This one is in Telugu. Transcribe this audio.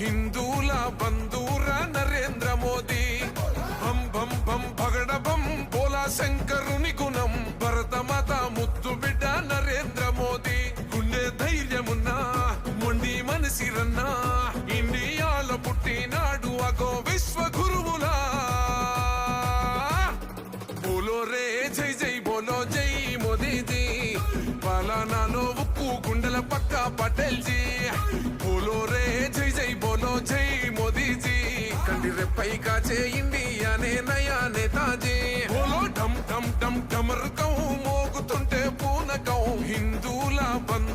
హిందూల బంధూర నరేంద్ర మోదీ. బం బం బం పగడ బం బోలా శంకరుని గుణం. భరత భరతమాత ముద్దు బిడ్డ నరేంద్ర మోదీ. గుండె ధైర్యమున్నా మొండి మనసిరన్నా. ఇండియాల పుట్టినాడు అగో విశ్వ గురువులా బోలో రే జై జై బోలో జై మోదీజీ. పలానాలో ఉప్పు గుండె కంటి రెప్పై కాచే ఇండియానే నయా నేతాజీ బోలో ఢమ్ ఢమ్ ఢమ్ ఢమరుకం మోగుతుంటే పూనకం. హిందూల బంధు